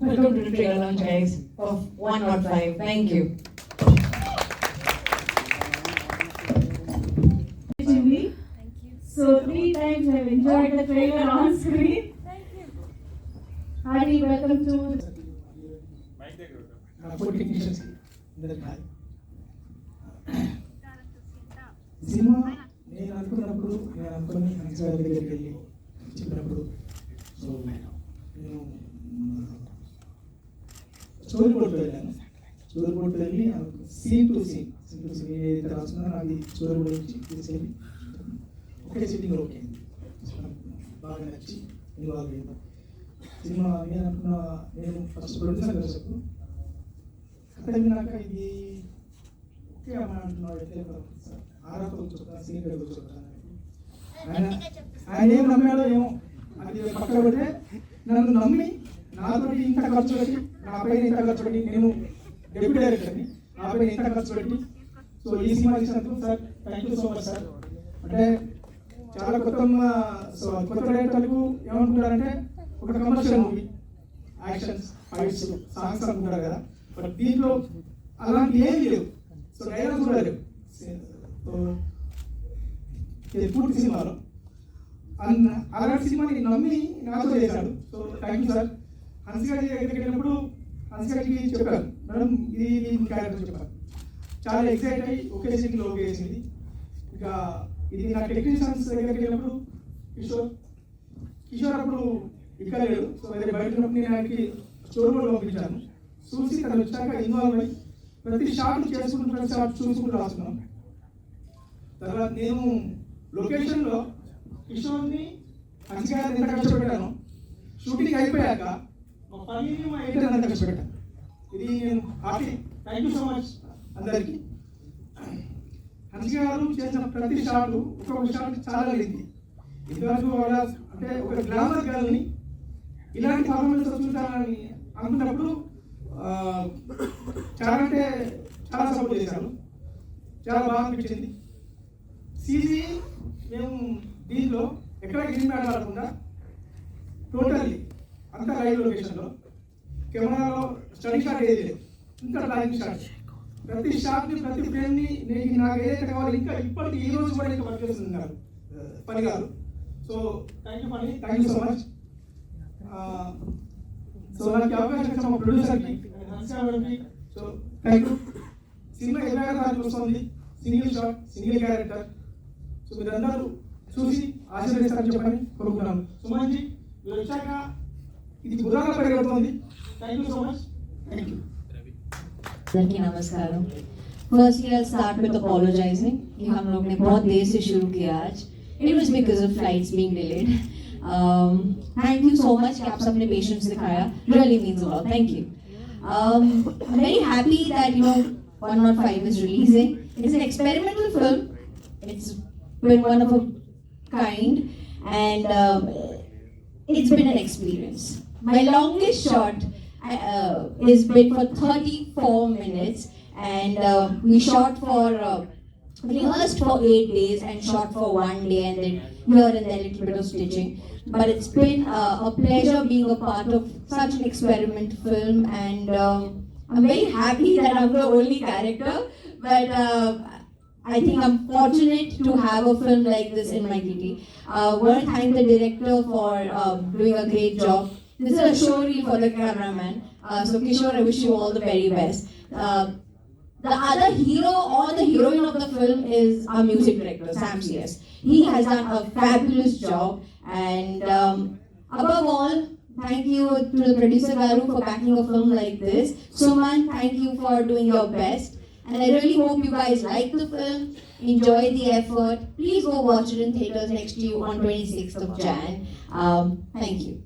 Welcome to the trailer launch, guys, of 105. Thank you. Julie. So three times I've enjoyed the trailer on screen. Hearty welcome to food technicians అందరికి hi cinema నేను అనుకున్నప్పుడు నేను అనుకుని మంచి గారి దగ్గరికి వెళ్ళి చెప్పినప్పుడు సో నేను స్టోరీ బోర్డ్ వెళ్ళాను స్టోరీ బోర్డ్ వెళ్ళి scene to scene scene to scene ఏదైతే రాసుకున్నానో అది స్టోరీ బోర్డ్ నుంచి తీసుకెళ్ళి ఒకే సిట్టింగ్ ఓకే బాగా నచ్చి ఇన్వాల్వ్ అయ్యాను సినిమా నేను అనుకున్న నేను ఫస్ట్ ప్రొడ్యూసర్ దర్శకు కథ విన్నాక ఇది ఓకే అమ్మా అంటున్నాడు అయితే సార్ ఆరాతో కూర్చోతా సీనియర్ కూర్చోతా ఆయన ఆయన ఏం నమ్మాడో ఏమో. అది పక్క పెడితే నన్ను నమ్మి నాతో ఇంత ఖర్చు పెట్టి నా పైన ఇంత ఖర్చు పెట్టి నేను డెప్యూటీ డైరెక్టర్ని నా పైన ఇంత ఖర్చు పెట్టి. సో ఈ cinema తీసినందుకు sir thank you so much sir అంటే చాలా కొత్త సో కొత్త డైరెక్టర్లకు ఏమనుకుంటారంటే ఒక commercial movie actions fights songs అనుకుంటారు కదా. బట్ దీంట్లో అలాంటి ఏమి లేవు. సో డైలాగ్స్ కూడా లేవు. సో ఇది పూర్తి సినిమాలో. అలాంటి సినిమాని నమ్మి నాతో చేశాడు. So thank you sir Hansika దగ్గరికి వెళ్ళినప్పుడు హన్సికకి చెప్పాను మేడం ఇది మీ క్యారెక్టర్ చెప్పాను చాలా ఎక్సైట్ అయ్యి ఒకే సీట్లో ఓకే చేసింది ఇక ఇది నా టెక్నీషియన్స్ దగ్గరికి వెళ్ళినప్పుడు కిషోర్ కిషోర్ అప్పుడు ఇక్కడ లేడు. సో అదే బయట ఉన్నప్పుడు నేను ఆయనకి స్టోర్ పంపించాను. చూసి తను వచ్చాక ఇన్వాల్వ్ అయ్యి ప్రతి షాట్ చేసుకుంటున్న షాట్ చూసుకుంటూ రాస్తున్నాం. తర్వాత నేను లొకేషన్లో కిషోర్ని మంచిగా ఎంత కష్టపెట్టాను షూటింగ్ అయిపోయాక కష్టపెట్టాను ఇది నేను hearty thank you so much అందరికీ. హన్సి గారు చేసిన ప్రతి షాట్ ఒక్కొక్క షాట్ చాలా అడిగింది ఇదివరకు వాళ్ళ అంటే ఒక గ్లామర్ గర్ల్ని ఇలాంటి పర్ఫార్మెన్స్ చూడాలని అనుకున్నప్పుడు చాలా అంటే చాలా సపోర్ట్ చేశారు. చాలా బాగా అనిపించింది. సీజీ మేము దీంట్లో ఎక్కడ గ్రీన్ మ్యాట్ ఆడకుండా టోటల్లీ అంతా లైవ్ లొకేషన్లో కెమెరాలో స్టడీ షాట్ ఏది లేదు. ఇంకా లైవ్ షాట్ ప్రతి షాట్ని ప్రతి ఫ్రేమ్ని నేను నాకు ఏదైతే కావాలి ఇంకా ఇప్పటికి ఈ రోజు కూడా ఇంకా వర్క్ చేస్తున్నారు పని కాదు. సో థ్యాంక్ యూ పని thank you so much so నాకు అవకాశం ఇచ్చిన మా ప్రొడ్యూసర్కి Hansa so thank you cinema ఇరవై ఆరు తారీఖు వస్తుంది. Single shot single character so మీరందరూ చూసి ఆశీర్వదిస్తారని చెప్పని కోరుకున్నాను సుమన్ జీ మీరు వచ్చాక ఇది బుధాన పరిగెడుతుంది thank you so much thank you అందరికీ नमस्कार firstly I start with apologizing कि हम लोग ने बहुत देर से शुरू किया आज it was because of flights being delayed thank you so much कि आप सबने पेशेंस दिखाया really means a lot thank you um, I'm very happy that you know 105 is releasing. It's an experimental film. It's been one of a kind, and um, it's been an experience. My longest shot uh, is been for 34 minutes, and uh, we shot for. Uh, rehearsed for eight days and shot for one day and then here and there a little bit of stitching. But it's been uh, a pleasure being a part of such an experiment film and um, I'm very happy that I'm the only character. But uh, I think I'm fortunate to have a film like this in my kitty. Uh, want to thank the director for uh, doing a great job. This is a reel for the cameraman. Uh, so Kishore, I wish you all the very best. Uh, the other hero or the heroine of the film is our music director, Sam C.S. He has done a fabulous job, and um, above all, thank you to the producer Garu for backing a film like this. Suman, thank you for doing your best. And I really hope you guys like the film, enjoy the effort. Please go watch it in theaters next to you on 26th of Jan. Um, thank you.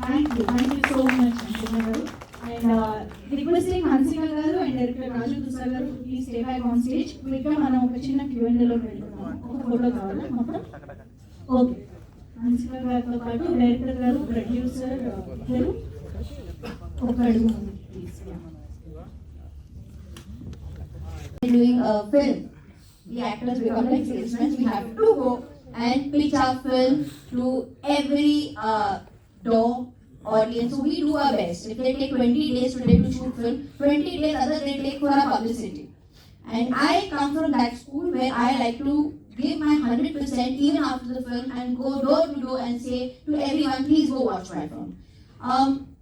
Thank you thank you so much Hansika గారు and requesting Hansika garu and director Raju Dusa గారు please stay back on stage క్విక్గా మనం ఒక చిన్న క్యూఎన్ఏలో వెళ్తున్నాము ఒక photo కావాలా మొత్తం ఓకే హన్సిక గారితో పాటు డైరెక్టర్ గారు ప్రొడ్యూసర్ గారు ఒక అడుగు please doing a film. The actors become like salesmen. We have to go and pitch our film to every uh, audience. So we do our best. If they take 20 days today to shoot film, 20 days other they take for our publicity. And I come from that school where I like to give my 100% even after the film and go door to door and say to everyone, please go watch my film. Um,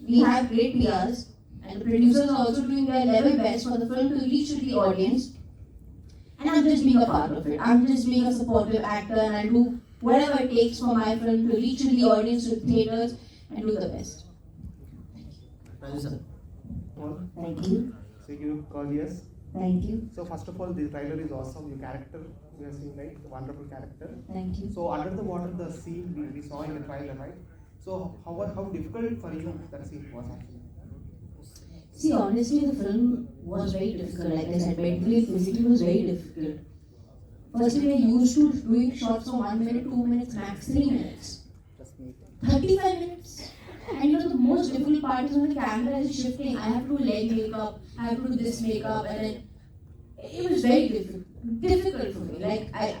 we have great PRs and the producers are also doing their level best for the film to reach to the audience. And I'm just being a part of it. I'm just being a supportive actor and I'll do whatever it takes for my film to reach to the audience, to theaters, and do the best. Raju sir. Well, Thank you. thank you, Claudius. Thank you. So first of all, the trailer is awesome. Your character, we have seen, right? Wonderful character. Thank you. So under the water, the scene we, we saw in the trailer, right? So how how difficult for you that scene was actually? See, honestly, the film was very difficult. Like I said, mentally, physically, it was very difficult. Firstly, we're used to doing shots for one minute, two minutes, max three minutes. 35 minutes. And you know, the most difficult part is when the camera is shifting. I have to leg makeup, I have to do this makeup, and then it was very difficult, difficult for me. Like, I,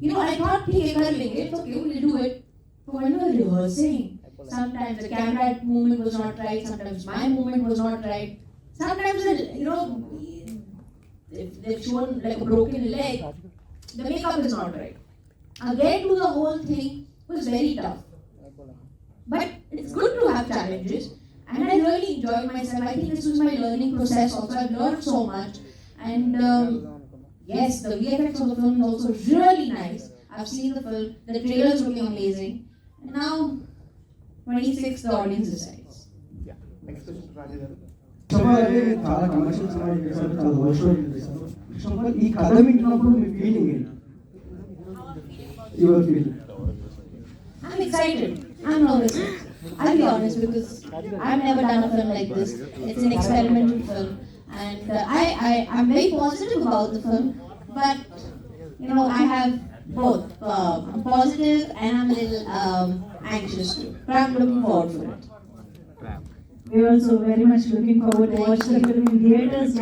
you know, I thought, hey, lenge, it's okay, we'll do it. But when we were rehearsing, sometimes the camera movement was not right, sometimes my movement was not right. Sometimes, the- you know, if they've shown like a broken leg, the makeup is not right. Again, to the whole thing was very tough. But it's good to have challenges, and I really enjoyed myself. I think this was my learning process also. I've learned so much, and um, yes, the VFX of the film is also really nice. I've seen the film, the trailer is looking amazing. And now, 26, the audience decides. Yeah. Next question, Raju garu. చెప్పాలంటే చాలా commercial cinema చేశారు చాలా love story చేశారు కృష్ణపాల్ ఈ కథ వింటున్నప్పుడు మీ feeling ఏంటి your feeling I'm excited. I'm always excited. I'll be honest because I've never done a film like this. It's an experimental film, and uh, I, I I'm very positive about the film. But you know, I have both. Uh, I'm positive and I'm a little um, anxious too. But I'm looking forward for it. We are also very much looking forward to watch the film in theaters